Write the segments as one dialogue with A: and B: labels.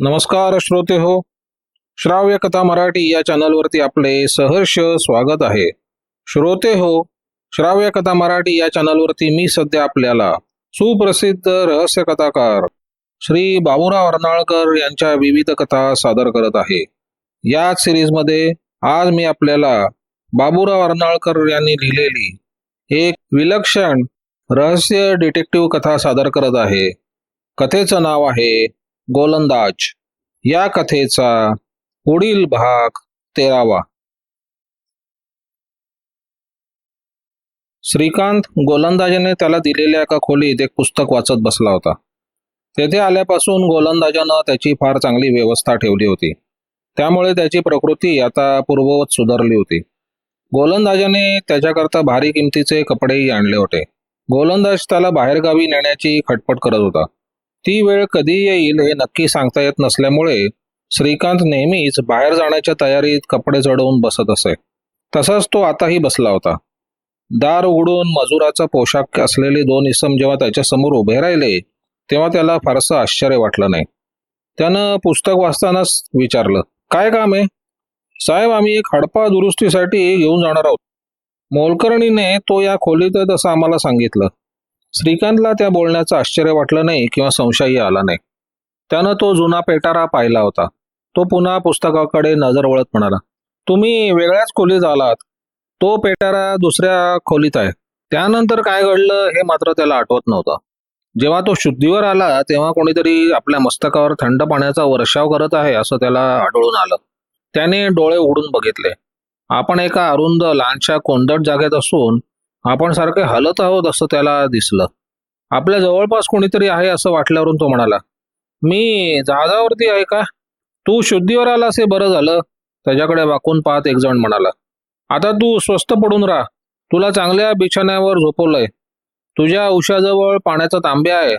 A: नमस्कार श्रोते हो श्राव्य कथा मराठी या चॅनलवरती आपले सहर्ष स्वागत आहे. श्रोते हो श्राव्य कथा मराठी या चॅनलवरती मी सध्या आपल्याला सुप्रसिद्ध रहस्य कथाकार श्री बाबुराव अर्नाळकर यांच्या विविध कथा सादर करत आहे. याच सिरीजमध्ये आज मी आपल्याला बाबुराव अर्नाळकर यांनी लिहिलेली एक विलक्षण रहस्य डिटेक्टिव्ह कथा सादर करत आहे. कथेचं नाव आहे गोलंदाज. या कथेचा पुढील भाग तेरावा. श्रीकांत गोलंदाजाने त्याला दिलेल्या एका खोलीत एक पुस्तक वाचत बसला होता. तेथे आल्यापासून गोलंदाजानं त्याची फार चांगली व्यवस्था ठेवली होती. त्यामुळे त्याची प्रकृती आता पूर्ववत सुधारली होती. गोलंदाजाने त्याच्याकरता भारी किमतीचे कपडेही आणले होते. गोलंदाज त्याला बाहेरगावी नेण्याची खटपट करत होता. ती वेळ कधी येईल हे नक्की सांगता येत नसल्यामुळे श्रीकांत नेहमीच बाहेर जाण्याच्या तयारीत कपडे चढवून बसत असे. तसाच तो आताही बसला होता. दार उघडून मजुराचा पोशाख असलेले दोन इसम जेव्हा त्याच्यासमोर उभे राहिले तेव्हा त्याला फारसं आश्चर्य वाटलं नाही. त्यानं पुस्तक वाचतानाच विचारलं काय काम आहे? साहेब आम्ही एक हडपा दुरुस्तीसाठी घेऊन जाणार आहोत. मोलकर्णीने तो या खोलीत तसं आम्हाला सांगितलं. श्रीकांतला त्या बोलण्याचं आश्चर्य वाटलं नाही किंवा संशयही आला नाही. त्यानं तो जुना पेटारा पाहिला होता. तो पुन्हा पुस्तकाकडे नजर वळत म्हणाला तुम्ही वेगळ्याच खोलीत आलात. तो पेटारा दुसऱ्या खोलीत आहे. त्यानंतर काय घडलं हे मात्र त्याला आठवत नव्हतं. जेव्हा तो शुद्धीवर आला तेव्हा कोणीतरी आपल्या मस्तकावर थंड पाण्याचा वर्षाव करत आहे असं त्याला आढळून आलं. त्याने डोळे उघडून बघितले. आपण एका अरुंद लहानशा कोंदट जागेत असून आपण सारखे हलत आहोत असं त्याला दिसलं. आपल्या जवळपास कोणीतरी आहे असं वाटल्यावरून तो म्हणाला मी जहाजावरती आहे का? तू शुद्धीवर आलास हे बरं झालं. त्याच्याकडे वाकून पाहत एक जण म्हणाला आता तू स्वस्त पडून राहा. तुला चांगल्या बिछाण्यावर झोपवलंय. तुझ्या उशाजवळ पाण्याचा तांब्या आहे.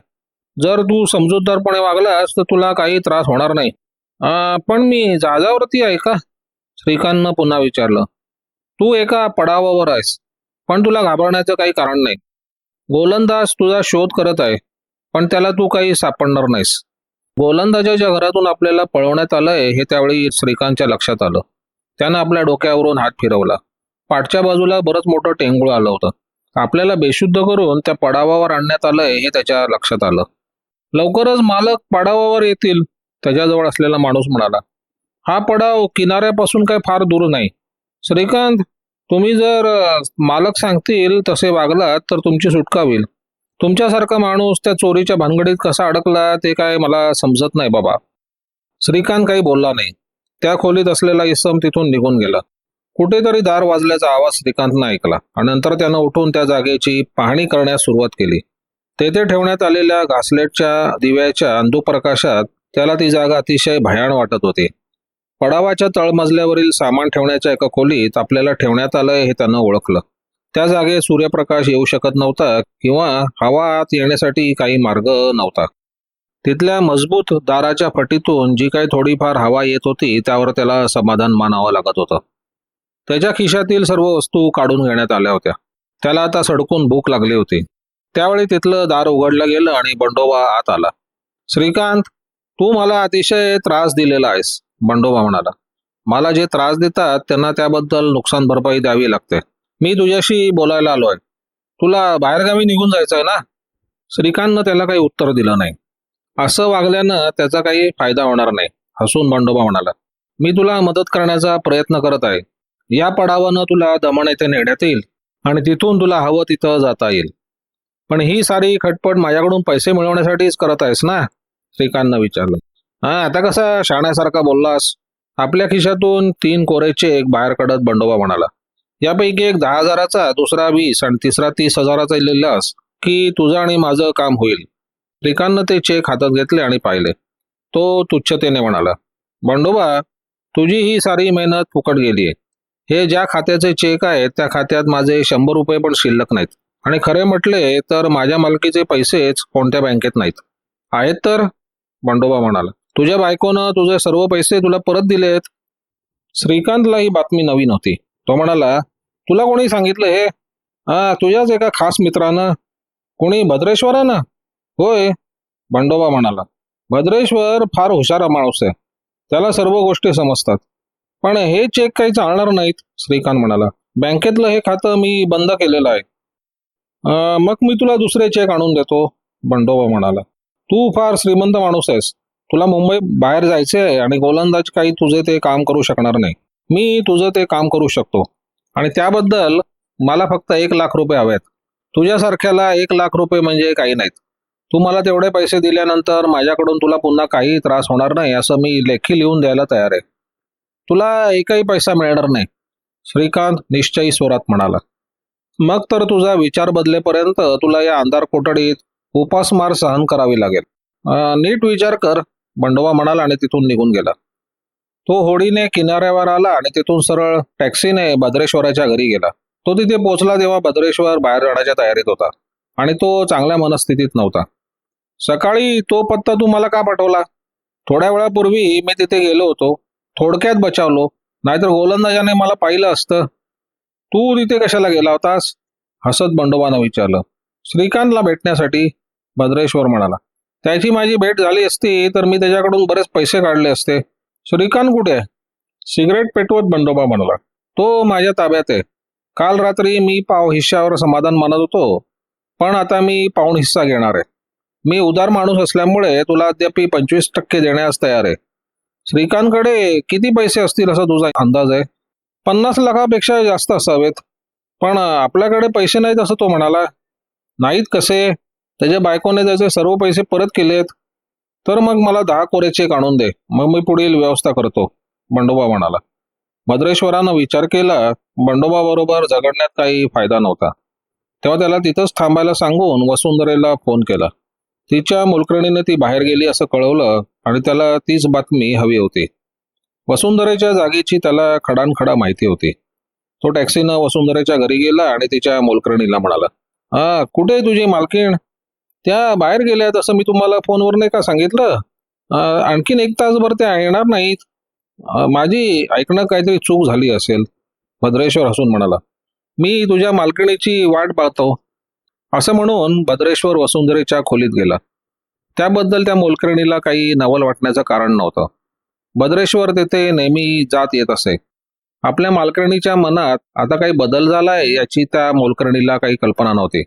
A: जर तू समजूतदारपणे वागलास तर तुला काही त्रास होणार नाही. पण मी जहाजावरती आहे का? श्रीकांतनं पुन्हा विचारलं तू एका पडावावर आहेस. पण तुला घाबरण्याचं काही कारण नाही. गोलंदाज तुझा शोध करत आहे पण त्याला तू काही सापडणार नाहीस. गोलंदाजाच्या घरातून आपल्याला पळवण्यात आलंय हे त्यावेळी श्रीकांतच्या लक्षात आलं. त्यानं आपल्या डोक्यावरून हात फिरवला. पाठच्या बाजूला बरंच मोठं टेंगुळ आलं होतं. आपल्याला बेशुद्ध करून त्या पडावावर आणण्यात आलंय हे त्याच्या लक्षात आलं. लवकरच मालक पडावावर येतील त्याच्याजवळ असलेला माणूस म्हणाला. हा पडाव किनाऱ्यापासून काही फार दूर नाही. श्रीकांत तुम्ही जर मालक सांगतील तसे वागलात तर तुमची सुटका होईल. तुमच्यासारखा माणूस त्या चोरीच्या भानगडीत कसा अडकला ते काय मला समजत नाही बाबा. श्रीकांत काही बोलला नाही. त्या खोलीत असलेला इसम तिथून निघून गेला. कुठेतरी दार वाजल्याचा आवाज श्रीकांतनं ऐकला आणि नंतर त्यानं उठून त्या जागेची पाहणी करण्यास सुरुवात केली. तेथे ठेवण्यात आलेल्या घासलेटच्या दिव्याच्या अंधुप्रकाशात त्याला ती जागा अतिशय भयाण वाटत होती. पडावाच्या तळमजल्यावरील सामान ठेवण्याच्या एका खोलीत आपल्याला ठेवण्यात आलंय हे त्यानं ओळखलं. त्या जागे सूर्यप्रकाश येऊ शकत नव्हता किंवा हवा आत येण्यासाठी काही मार्ग नव्हता. तिथल्या मजबूत दाराच्या फटीतून जी काही थोडीफार हवा येत होती त्यावर त्याला समाधान मानावं लागत होतं. त्याच्या खिशातील सर्व वस्तू काढून घेण्यात आल्या होत्या. त्याला आता सडकून भूक लागली होती. त्यावेळी तिथलं दार उघडलं गेलं आणि बंडोबा आत आला. श्रीकांत तू मला अतिशय त्रास दिलेला आहेस. बंडोबा म्हणाला. मला जे त्रास देतात त्यांना त्याबद्दल नुकसान भरपाई द्यावी लागते. मी तुझ्याशी बोलायला आलोय. तुला बाहेरगावी निघून जायचंय ना? श्रीकांतनं त्याला काही उत्तर दिलं नाही. असं वागल्यानं त्याचा काही फायदा होणार नाही हसून बंडोबा म्हणाला. मी तुला मदत करण्याचा प्रयत्न करत आहे. या पडावानं तुला दमण येथे नेण्यात येईल आणि तिथून तुला हवं तिथं जाता येईल. पण ही सारी खटपट माझ्याकडून पैसे मिळवण्यासाठीच करत आहेस ना? श्रीकांतनं विचारलं. हा आता कसा शाण्यासारखा बोललास? आपल्या खिशातून तीन कोरेचे एक बाहेर काढत बंडोबा म्हणाला यापैकी एक दहा हजाराचा दुसरा वीस आणि तिसरा तीस हजाराचा लिहिलास की तुझं आणि माझं काम होईल. रिकांना ते चेक हातात घेतले आणि पाहिले. तो तुच्छतेने म्हणाला बंडोबा तुझी ही सारी मेहनत फुकट गेलीये. हे ज्या खात्याचे चेक आहेत त्या खात्यात माझे शंभर रुपये पण शिल्लक नाहीत. आणि खरे म्हटले तर माझ्या मालकीचे पैसेच कोणत्या बँकेत नाहीत. आहेत तर? बंडोबा म्हणाला तुझ्या बायकोनं तुझे सर्व पैसे तुला परत दिलेत. श्रीकांतला ही बातमी नवीन होती. तो म्हणाला तुला कोणी सांगितलं हे? हा तुझ्याच एका खास मित्रानं. कोणी भद्रेश्वरानं? होय बंडोबा म्हणाला. भद्रेश्वर फार हुशार माणूस आहे. त्याला सर्व गोष्टी समजतात. पण हे चेक काही चालणार नाहीत श्रीकांत म्हणाला. बँकेतलं हे खातं मी बंद केलेलं आहे. मग मी तुला दुसरे चेक आणून देतो बंडोबा म्हणाला. तू फार श्रीमंत माणूस आहेस. तुला मुंबई बाहेर जायचंय आहे आणि गोलंदाज काही तुझे ते काम करू शकणार नाही. मी तुझं ते काम करू शकतो. आणि त्याबद्दल मला फक्त एक लाख रुपये हवेत. तुझ्यासारख्याला एक लाख रुपये म्हणजे काही नाहीत. तू मला तेवढे पैसे दिल्यानंतर माझ्याकडून तुला पुन्हा काही त्रास होणार नाही असं मी लेखी लिहून द्यायला तयार आहे. तुला एकही पैसा मिळणार नाही. श्रीकांत निश्चयी स्वरात म्हणाला. मग तर तुझा विचार बदलेपर्यंत तुला या अंधार कोठडीत उपासमार सहन करावी लागेल. नीट विचार कर. बंडोबा म्हणाला आणि तिथून निघून गेला. तो होडीने किनाऱ्यावर आला आणि तिथून सरळ टॅक्सीने भद्रेश्वराच्या घरी गेला. तो तिथे पोहोचला तेव्हा भद्रेश्वर बाहेर जाण्याच्या तयारीत होता आणि तो चांगल्या मनस्थितीत नव्हता. सकाळी तो पत्ता तू मला का पाठवला? थोड्या वेळापूर्वी मी तिथे गेलो होतो. थोडक्यात बचावलो. नाहीतर गोलंदाजाने मला पाहिलं असतं. तू तिथे कशाला गेला होतास? हसत बंडोबानं विचारलं. श्रीकांतला भेटण्यासाठी भद्रेश्वर म्हणाला. त्याची माझी भेट झाली असती तर मी त्याच्याकडून बरेच पैसे काढले असते. श्रीकांत कुठे? आहे सिगरेट पेटवत बंडोबा म्हणाला. तो माझ्या ताब्यात आहे. काल रात्री मी पाव हिश्श्यावर समाधान मानत होतो पण आता मी पाऊण हिस्सा घेणार आहे. मी उदार माणूस असल्यामुळे तुला अद्याप पंचवीस टक्के देण्यास तयार आहे. श्रीकांतकडे किती पैसे असतील असा तुझा अंदाज आहे? पन्नास लाखापेक्षा जास्त असावेत. पण आपल्याकडे पैसे नाहीत असं तो म्हणाला. नाहीत कसे? त्याच्या बायकोने त्याचे सर्व पैसे परत केलेत. तर मग मला दहा कोरे चेक आणून दे. मग मी पुढील व्यवस्था करतो. बंडोबा म्हणाला. भद्रेश्वरानं विचार केला बंडोबा बरोबर झगडण्यात काही फायदा नव्हता. तेव्हा त्याला तिथंच थांबायला सांगून वसुंधरेला फोन केला. तिच्या मुलकर्णीने ती बाहेर गेली असं कळवलं आणि त्याला तीच बातमी हवी होती. वसुंधरेच्या जागेची त्याला खडानखडा माहिती होती. तो टॅक्सीनं वसुंधरेच्या घरी गेला आणि तिच्या मोलकरणीला म्हणाला हा कुठे आहे तुझी मालकीण? त्या बाहेर गेल्यात असं मी तुम्हाला फोनवर नाही का सांगितलं आणखीन एक तासभर त्या येणार नाहीत. माझी ऐकणं काहीतरी चूक झाली असेल. भद्रेश्वर हसून म्हणाला. मी तुझ्या मालकिणीची वाट पाहतो. असं म्हणून भद्रेश्वर वसुंधरेच्या खोलीत गेला. त्याबद्दल त्या मोलकरणीला काही नवल वाटण्याचं कारण नव्हतं. भद्रेश्वर तेथे नेहमी जात येत असे. आपल्या मालकरणीच्या मनात आता काही बदल झालाय याची त्या मोलकरणीला काही कल्पना नव्हती.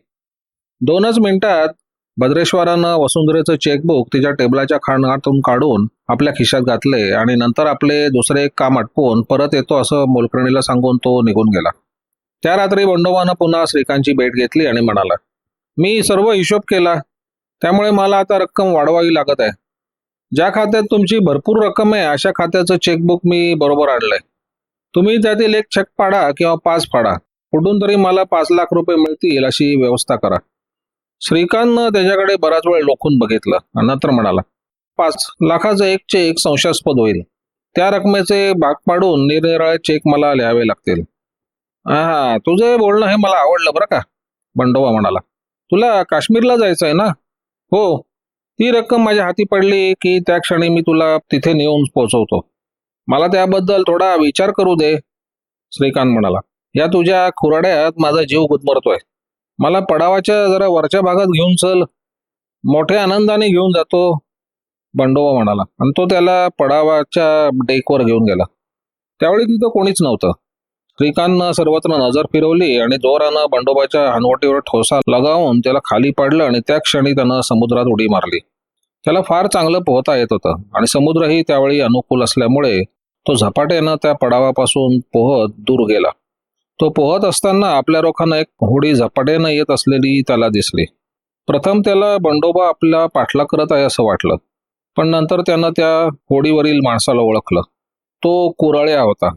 A: दोनच मिनिटात भद्रेश्वरानं वसुंधरेचं चेकबुक तिच्या टेबलाच्या खाणातून काढून आपल्या खिशात घातले आणि नंतर आपले दुसरे एक काम आटपून परत येतो असं मोलकर्णीला सांगून तो निघून गेला. त्या रात्री बंडोबानं पुन्हा श्रीकांतची भेट घेतली आणि म्हणाला मी सर्व हिशोब केला. त्यामुळे मला आता रक्कम वाढवावी लागत आहे. ज्या खात्यात तुमची भरपूर रक्कम आहे अशा खात्याचं चेकबुक मी बरोबर आणलंय. तुम्ही त्यातील एक चेक पाडा किंवा पाच फाडा. कुठून तरी मला पाच लाख रुपये मिळतील अशी व्यवस्था करा. श्रीकांतनं त्याच्याकडे बराच वेळ लोखून बघितलं. नंतर म्हणाला पाच लाखाचं एक चेक संशयास्पद होईल. त्या रकमेचे भाग पाडून निरनिराळे चेक मला लिहावे लागतील. हा तुझे बोलणं हे मला आवडलं बरं का? बंडोबा म्हणाला तुला काश्मीरला जायचं आहे ना? हो. ती रक्कम माझ्या हाती पडली की त्या क्षणी मी तुला तिथे नेऊन पोहोचवतो मला त्याबद्दल थोडा विचार करू दे. श्रीकांत म्हणाला या तुझ्या खुराड्यात माझा जीव गुदमरतोय. मला पडावाच्या जरा वरच्या भागात घेऊन चल. मोठ्या आनंदाने घेऊन जातो बंडोबा म्हणाला. आणि तो त्याला पडावाच्या डेकवर घेऊन गेला. त्यावेळी तिथं कोणीच नव्हतं. श्रीकांतनं सर्वत्र नजर फिरवली आणि जोरानं बंडोबाच्या हनवटीवर ठोसा लगावून त्याला खाली पाडलं आणि त्या क्षणी त्यानं समुद्रात उडी मारली. त्याला फार चांगलं पोहता येत होतं आणि समुद्रही त्यावेळी अनुकूल असल्यामुळे तो झपाट्यानं त्या पडावापासून पोहत दूर गेला. तो पोहत असताना आपल्या रोखानं एक होडी झपाट्यानं येत असलेली त्याला दिसली. प्रथम त्याला बंडोबा आपला पाठला करत आहे असं वाटलं. पण नंतर त्यानं त्या होडीवरील माणसाला ओळखलं. तो कुराळ्या होता.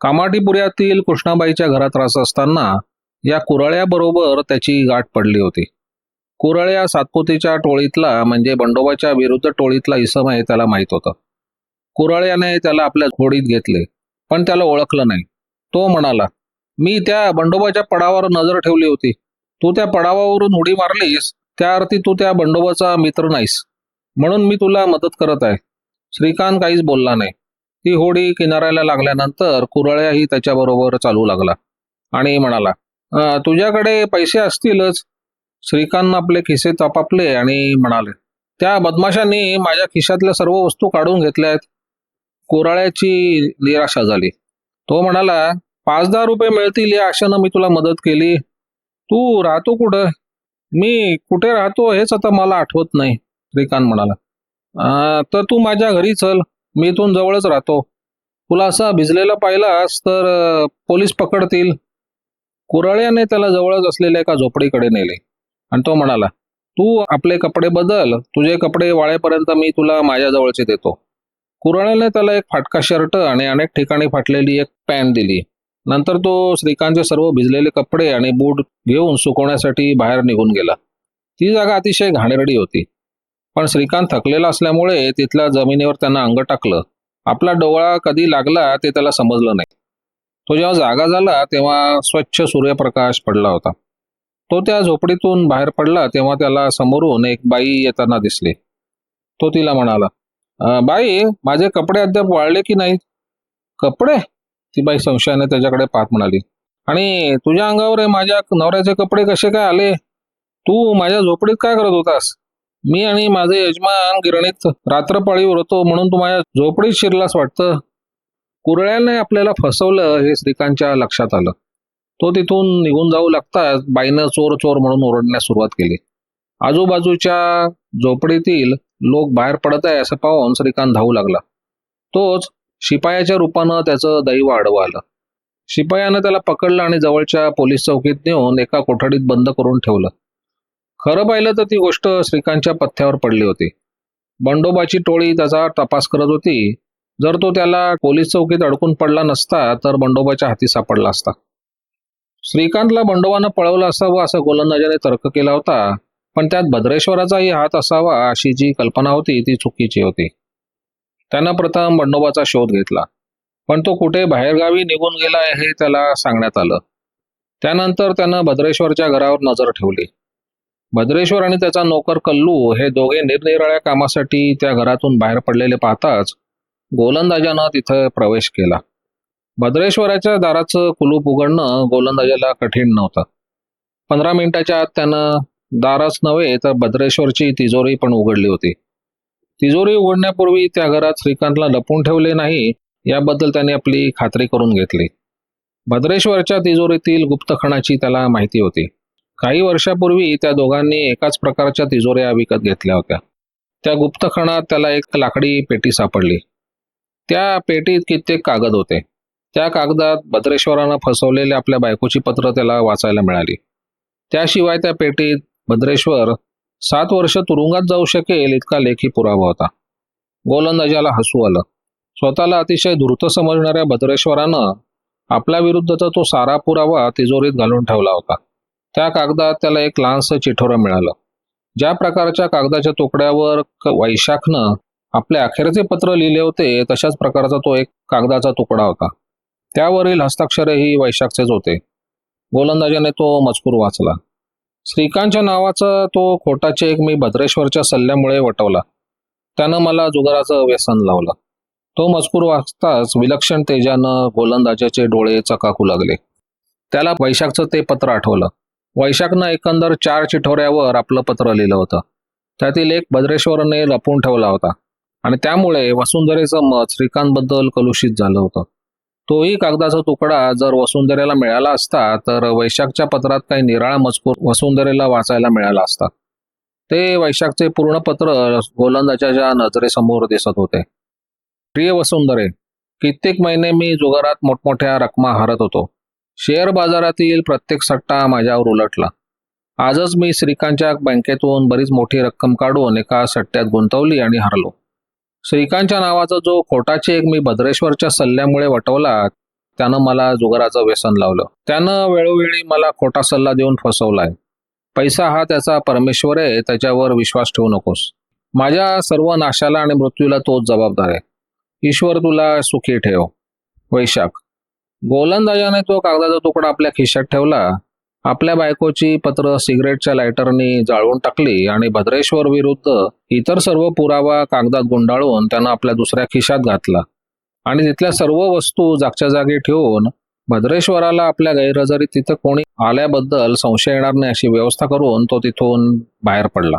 A: कामाटीपुऱ्यातील कृष्णाबाईच्या घरात राहत असताना या कुराळ्याबरोबर त्याची गाठ पडली होती. कुराळ्या सातपुतीच्या टोळीतला म्हणजे बंडोबाच्या विरुद्ध टोळीतला इसम आहे त्याला माहीत होतं. कुराळ्याने त्याला आपल्या होडीत घेतले पण त्याला ओळखलं नाही. तो म्हणाला मी त्या बंडोबाच्या पडावर नजर ठेवली होती. तू त्या पडावावरून उडी मारलीस त्या अर्थी तू त्या बंडोबाचा मित्र नाहीस. म्हणून मी तुला मदत करत आहे. श्रीकांत काहीच बोलला नाही. ती होडी किनाऱ्याला लागल्यानंतर कुरळ्याही त्याच्याबरोबर चालू लागला आणि म्हणाला तुझ्याकडे पैसे असतीलच. श्रीकांत आपले खिसे तपापले आणि म्हणाले त्या बदमाशांनी माझ्या खिशातल्या सर्व वस्तू काढून घेतल्या आहेत कोराळ्याची निराशा झाली. तो म्हणाला पाच दहा रुपये मिळतील या आशेनं मी तुला मदत केली. तू राहतो कुठं? मी कुठे राहतो हेच आता मला आठवत नाही श्रीकांत म्हणाला. तर तू माझ्या घरी चल मी इथून जवळच राहतो. तुला असा भिजलेला पाहिलास तर पोलीस पकडतील. कुराळ्याने त्याला जवळच असलेल्या एका झोपडीकडे नेले. आणि तो म्हणाला तू आपले कपडे बदल तुझे कपडे वाळेपर्यंत मी तुला माझ्या जवळचे देतो. कुराळ्याने त्याला एक फाटका शर्ट आणि अनेक ठिकाणी फाटलेली एक पॅन्ट दिली. नंतर तो श्रीकांतचे सर्व भिजलेले कपडे आणि बूट घेऊन सुकवण्यासाठी बाहेर निघून गेला. ती जागा अतिशय घाणेरडी होती. पण श्रीकांत थकलेला असल्यामुळे तिथल्या जमिनीवर त्यानं अंग टाकलं. आपला डोळा कधी लागला ते त्याला समजलं नाही. तो जेव्हा जागा झाला तेव्हा स्वच्छ सूर्यप्रकाश पडला होता. तो त्या झोपडीतून बाहेर पडला तेव्हा त्याला समोरून एक बाई येताना दिसली. तो तिला म्हणाला बाई माझे कपडे अद्याप वाळले की नाहीत कपडे? ती बाई संशयाने त्याच्याकडे पाहत म्हणाली आणि तुझ्या अंगावर आहे माझ्या नवऱ्याचे कपडे कसे काय आले? तू माझ्या झोपडीत काय करत होतास? मी आणि माझे यजमान गिरणीत रात्रपाळीवर होतो म्हणून तू माझ्या झोपडीत शिरलास वाटतं? कुरळ्याने आपल्याला फसवलं हे श्रीकांतच्या लक्षात आलं. तो तिथून निघून जाऊ लागताच बाईनं चोर चोर म्हणून ओरडण्यास सुरुवात केली. आजूबाजूच्या झोपडीतील लोक बाहेर पडत आहे असं पाहून श्रीकांत धावू लागला. तोच शिपायाच्या रूपानं त्याचं दैव आडवं आलं. शिपायानं त्याला पकडलं आणि जवळच्या पोलीस चौकीत नेऊन एका कोठडीत बंद करून ठेवलं. खरं पाहिलं तर ती गोष्ट श्रीकांतच्या पथ्यावर पडली होती. बंडोबाची टोळी त्याचा तपास करत होती. जर तो त्याला पोलीस चौकीत अडकून पडला नसता तर बंडोबाच्या हाती सापडला असता. श्रीकांतला बंडोबानं पळवलं असावं असं गोलंदाजाने तर्क केला होता पण त्यात भद्रेश्वराचाही हात असावा अशी जी कल्पना होती ती चुकीची होती. त्यांना प्रथम बंडोबाचा शोध घेतला. पण तो कुठे बाहेरगावी निघून गेला हे त्याला सांगण्यात आलं. त्यानंतर त्यानं भद्रेश्वरच्या घरावर नजर ठेवली. भद्रेश्वर आणि त्याचा नोकर कल्लू हे दोघे निरनिराळ्या कामासाठी त्या घरातून बाहेर पडलेले पाहताच गोलंदाजानं तिथं प्रवेश केला. भद्रेश्वराच्या दाराचं कुलूप उघडणं गोलंदाजाला कठीण नव्हतं. पंधरा मिनिटाच्या आत त्यानं दारच नव्हे तर भद्रेश्वरची तिजोरी पण उघडली होती. तिजोरी उघडण्यापूर्वी त्या घरात श्रीकांतला लपून ठेवले नाही याबद्दल त्याने आपली खात्री करून घेतली. भद्रेश्वरच्या तिजोरीतील गुप्तखणाची त्याला माहिती होती. काही वर्षापूर्वी त्या दोघांनी एकाच प्रकारच्या तिजोऱ्या विकत घेतल्या होत्या. त्या गुप्तखणात त्याला एक लाकडी पेटी सापडली. त्या पेटीत कित्येक कागद होते. त्या कागदात भद्रेश्वरानं फसवलेल्या आपल्या बायकोची पत्र त्याला वाचायला मिळाली. त्याशिवाय त्या पेटीत भद्रेश्वर सात वर्ष तुरुंगात जाऊ शकेल इतका लेखी पुरावा होता. गोलंदाजाला हसू आलं. स्वतःला अतिशय धूर्त समजणाऱ्या भद्रेश्वरानं आपल्या विरुद्धचा तो सारा पुरावा तिजोरीत घालून ठेवला होता. त्या कागदात त्याला एक लहानसं चिठोरं मिळालं. ज्या प्रकारच्या कागदाच्या तुकड्यावर वैशाखनं आपले अखेरचे पत्र लिहिले होते तशाच प्रकारचा तो एक कागदाचा तुकडा होता. त्यावरील हस्ताक्षरही वैशाखचेच होते. गोलंदाजाने तो मजकूर वाचला. श्रीकांतच्या नावाचा तो खोटा चेक मी भद्रेश्वरच्या सल्ल्यामुळे वटवला. त्यानं मला जुगाराचं व्यसन लावलं. तो मजकूर वाचताच विलक्षण तेजानं गोलंदाजाचे डोळे चकाकू लागले. त्याला वैशाखचं ते पत्र आठवलं. वैशाखनं एकंदर चार चिठोऱ्यावर आपलं पत्र लिहिलं होतं. त्यातील एक भद्रेश्वरने लपून ठेवला होता. आणि त्यामुळे वसुंधरेचं मत श्रीकांतबद्दल कलुषित झालं होतं. तोही कागदाचा तुकडा जर वसुंधरेला मिळाला असता तर वैशाखच्या पत्रात काही निराळा मजकूर वसुंधरेला वाचायला मिळाला असता. ते वैशाखचे पूर्ण पत्र गोलंदाजाच्या नजरेसमोर दिसत होते. प्रिय वसुंधरे कित्येक महिने मी जुगारात मोठमोठ्या रकमा हारत होतो. शेअर बाजारातील प्रत्येक सट्टा माझ्यावर उलटला. आजच मी श्रीकांतच्या बँकेतून बरीच मोठी रक्कम काढून एका सट्ट्यात गुंतवली आणि हरलो. श्रीकांतच्या नावाचा जो खोटा चेक मी भद्रेश्वरच्या सल्ल्यामुळे वटवला त्यानं मला जुगाराचं व्यसन लावलं. त्यानं वेळोवेळी मला खोटा सल्ला देऊन फसवलाय. पैसा हा त्याचा परमेश्वर आहे त्याच्यावर विश्वास ठेवू नकोस. माझ्या सर्व नाशाला आणि मृत्यूला तोच जबाबदार आहे. ईश्वर तुला सुखी ठेव. वैशाख. गोलंदाजाने तो कागदाचा तुकडा आपल्या खिशात ठेवला आपल्या बायकोची पत्र सिगरेटच्या लायटरनी जाळून टाकली आणि भद्रेश्वर विरुद्ध इतर सर्व पुरावा कागदात गुंडाळून त्यानं आपल्या दुसऱ्या खिशात घातला. आणि तिथल्या सर्व वस्तू जागच्या जागी ठेवून भद्रेश्वराला आपल्या गैरहजेरीत तिथं कोणी आल्याबद्दल संशय येणार नाही अशी व्यवस्था करून तो तिथून बाहेर पडला.